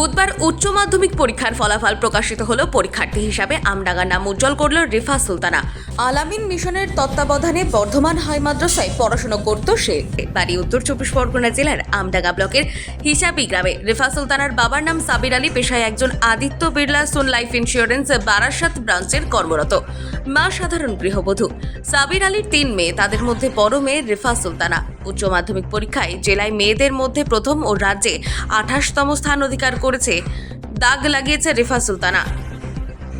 বুধবার উচ্চ মাধ্যমিক পরীক্ষার ফলাফল প্রকাশিত হলো পরীক্ষার্থী হিসাবে। আমডাঙ্গার নাম উজ্জ্বল করল রিফা সুলতানা। আলামিন মিশনের তত্ত্বাবধানে বর্ধমান হাই মাদ্রাসায় পড়াশোনা করত সে। বাড়ি উত্তর চব্বিশ পরগনা জেলার আমডাঙ্গা ব্লকের হিসাবি গ্রামে রিফা সুলতানার বাবার নাম সাবির আলী পেশায় একজন Aditya Birla Sun Life insurance Barasat ব্রাঞ্চের কর্মরত। মা সাধারণ গৃহবধূ। সাবির আলীর তিন মেয়ে, তাদের মধ্যে বড় মেয়ে রিফা সুলতানা। উচ্চ মাধ্যমিক পরীক্ষায় জেলায় মেয়েদের মধ্যে প্রথম ও রাজ্যে আঠাশতম স্থান অধিকার করেছে দাগ লাগিয়েছে রিফা সুলতানা।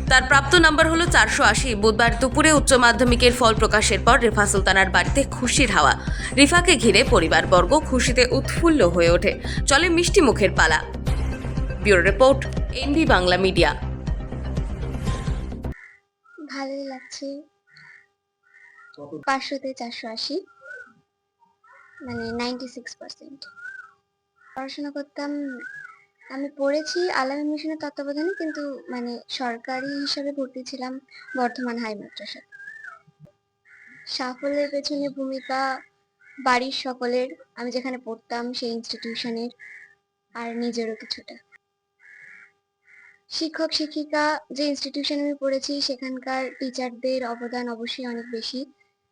তার প্রাপ্ত নাম্বার হলো চারশো আশি। বুধবার দুপুরে উচ্চ মাধ্যমিকের ফল প্রকাশের পর রিফা সুলতানার বাড়িতে খুশির হাওয়া। রিফাকে ঘিরে পরিবারবর্গ খুশিতে উৎফুল্ল হয়ে ওঠে। চলে মিষ্টি মুখের পালা। Bureau report NB Bangla media. ভালোই লাগছে। পাঁচশোতে চারশো আশি। মানে নাইনটি সিক্স পার্সেন্ট পড়াশোনা করতাম, আমি পড়েছি আলামী মিশনের তত্ত্বাবধানে, কিন্তু মানে সরকারি হিসাবে ভর্তি ছিলাম বর্ধমান হাই মাদ্রাসা সাফল্যের পেছনে ভূমিকা বাড়ির সকলের, আমি যেখানে পড়তাম সেই ইনস্টিটিউশনের আর নিজেরও কিছুটা। শিক্ষক, শিক্ষিকা যে ইনস্টিটিউশনে আমি পড়েছি, সেখানকার টিচারদের অবদান অবশ্যই অনেক বেশি।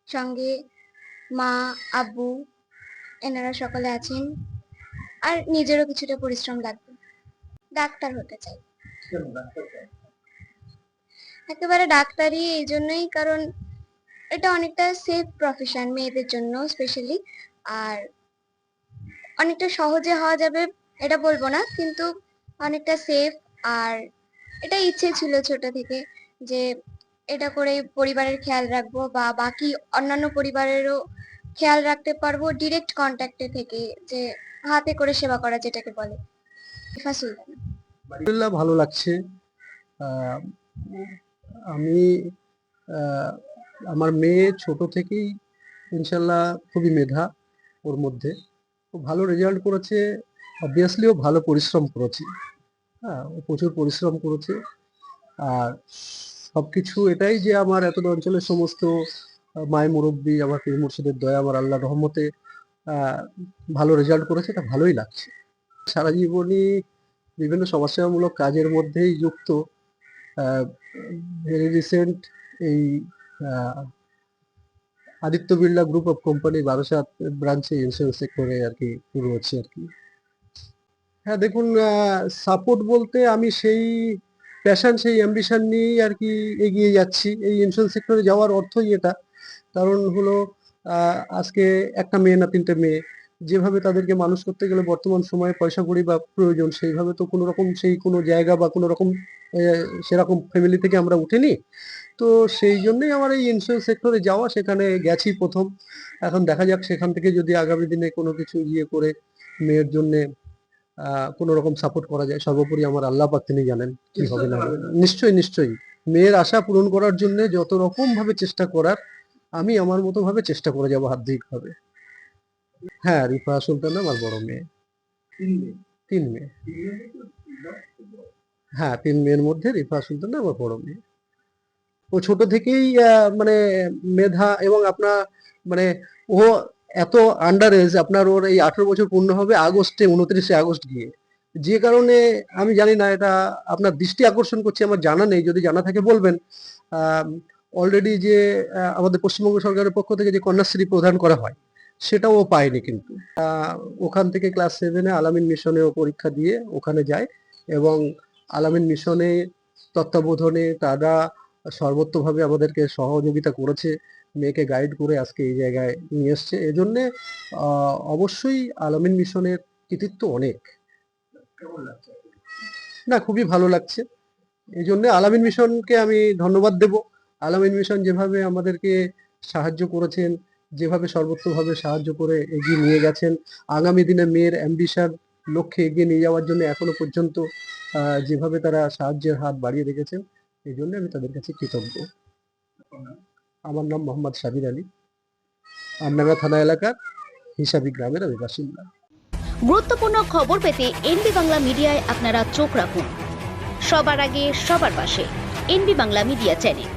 সঙ্গে মা, আব্বু এনারা সকলে আছেন। আর নিজেরও কিছুটা পরিশ্রম লাগবে। ডাক্তার হতে চাই। একেবারে ডাক্তারি এই জন্যই, কারণ এটা অনেকটা সেফ প্রফেশন মেয়েদের জন্য স্পেশালি আর অনেকটা সহজে হওয়া যাবে, এটা বলব না, কিন্তু অনেকটা সেফ আর এটা ইচ্ছে ছিল ছোট থেকে যে, এটা করে পরিবারের খেয়াল রাখব বা বাকি অন্যান্য পরিবারেরও খেয়াল রাখতে পারব ডিরেক্ট কন্ট্যাক্টে থেকে, যে হাতে করে সেবা করা যেটাকে বলে। আলহামদুলিল্লাহ, ভালো লাগছে। আমি আমার মেয়ে ছোট থেকেই ইনশাল্লাহ খুবই মেধা ওর মধ্যে। ভালো রেজাল্ট করেছে অবভিয়াসলি ও ভালো পরিশ্রম করেছে। হ্যাঁ ও প্রচুর পরিশ্রম করেছে। আর সবকিছু এটাই যে আমার এত অঞ্চলের সমস্ত মায় মুরব্বী, আমার পীর মুর্শিদের দয়া, আমার আল্লাহ রহমতে ভালো রেজাল্ট করেছে, এটা ভালোই লাগছে। সারা জীবনই বিভিন্ন সমাজসেবামূলক কাজের মধ্যেই যুক্ত ভেরি রিসেন্ট এই Aditya Birla group of company Barasat ব্রাঞ্চে ইন্স্যুরেন্স সেক্টরে আর কি রয়েছে আর কি। হ্যাঁ দেখুন সাপোর্ট বলতে আমি সেই প্যাশন সেই অ্যাম্বিশন নিয়েই আর কি এগিয়ে যাচ্ছি। এই ইন্স্যুরেন্স সেক্টরে যাওয়ার অর্থই এটা। কারণ হলো আজকে একটা মেয়ে না তিনটে মেয়ে, যেভাবে তাদেরকে মানুষ করতে গেলে বর্তমান সময়ে পয়সা কড়ি বা প্রয়োজন, সেইভাবে তো কোনো রকম সেই কোনো জায়গা বা কোনো রকম সেরকম ফ্যামিলি থেকে আমরা উঠিনি। তো সেই জন্যই আমার এই ইন্স্যুরেন্স সেক্টরে যাওয়া, সেখানে গেছি প্রথম। এখন দেখা যাক, সেখান থেকে যদি আগামী দিনে কোনো কিছু ইয়ে করে মেয়ের জন্য কোনো রকম সাপোর্ট করা যায়, সর্বোপরি আমার আল্লাহ পাক তিনি জানেন কি হবে না নিশ্চয়ই নিশ্চয়ই। মেয়ের আশা পূরণ করার জন্য যত রকম ভাবে চেষ্টা করার আমি আমার মতো ভাবে চেষ্টা করে যাব ভাবে হ্যাঁ রিফা সুলতান আমার বড় মেয়ে। তিন মেয়ে? হ্যাঁ তিন মেয়ের মধ্যে রিফা সুলতান আমার বড় মেয়ে। ও ছোট থেকেই মানে মেধা এবং আপনার মানে ও এত আন্ডার এজ আপনার ওর এই আঠারো বছর পূর্ণ হবে আগস্টে উনত্রিশে আগস্ট গিয়ে। যে কারণে আমি জানি না এটা আপনার দৃষ্টি আকর্ষণ করছে আমার জানা নেই। যদি জানা থাকে বলবেন। অলরেডি যে আমাদের পশ্চিমবঙ্গ সরকারের পক্ষ থেকে যে কন্যাশ্রী প্রদান করা হয় সেটাও ও পায়নি কিন্তু। ওখান থেকে ক্লাস সেভেনে আলামিন মিশনে ও পরীক্ষা দিয়ে ওখানে যায় এবং আলামিন মিশনে তত্ত্বাবধানে তারা সর্বত্রভাবে আমাদেরকে সহযোগিতা করেছে মেয়েকে গাইড করে আজকে এই জায়গায় নিয়ে এসছে। এজন্যে অবশ্যই আলামিন মিশনের কৃতিত্ব অনেক। না খুবই ভালো লাগছে। এই জন্য আলামিন মিশনকে আমি ধন্যবাদ দেব। আলামিন মিশন যেভাবে আমাদেরকে সাহায্য করেছেন, যেভাবে সর্বত্রভাবে সাহায্য করে এগিয়ে নিয়ে গেছেন, আগামী দিনে মেয়ের অ্যাম্বিশন লক্ষ্যে এগিয়ে নিয়ে যাওয়ার জন্য এখনও পর্যন্ত যেভাবে তারা সাহায্যের হাত বাড়িয়ে রেখেছেন, এই জন্য আমি তাদের কাছে কৃতজ্ঞ। আমার নাম মোহাম্মদ সাবির আলী। আমডাঙ্গা থানা এলাকার হিসাবি গ্রামের আমি বাসিন্দা। গুরুত্বপূর্ণ খবর পেতে এনবি বাংলা মিডিয়ায় আপনারা চোখ রাখুন। সবার আগে সবার পাশে এনবি বাংলা মিডিয়া চ্যানেল।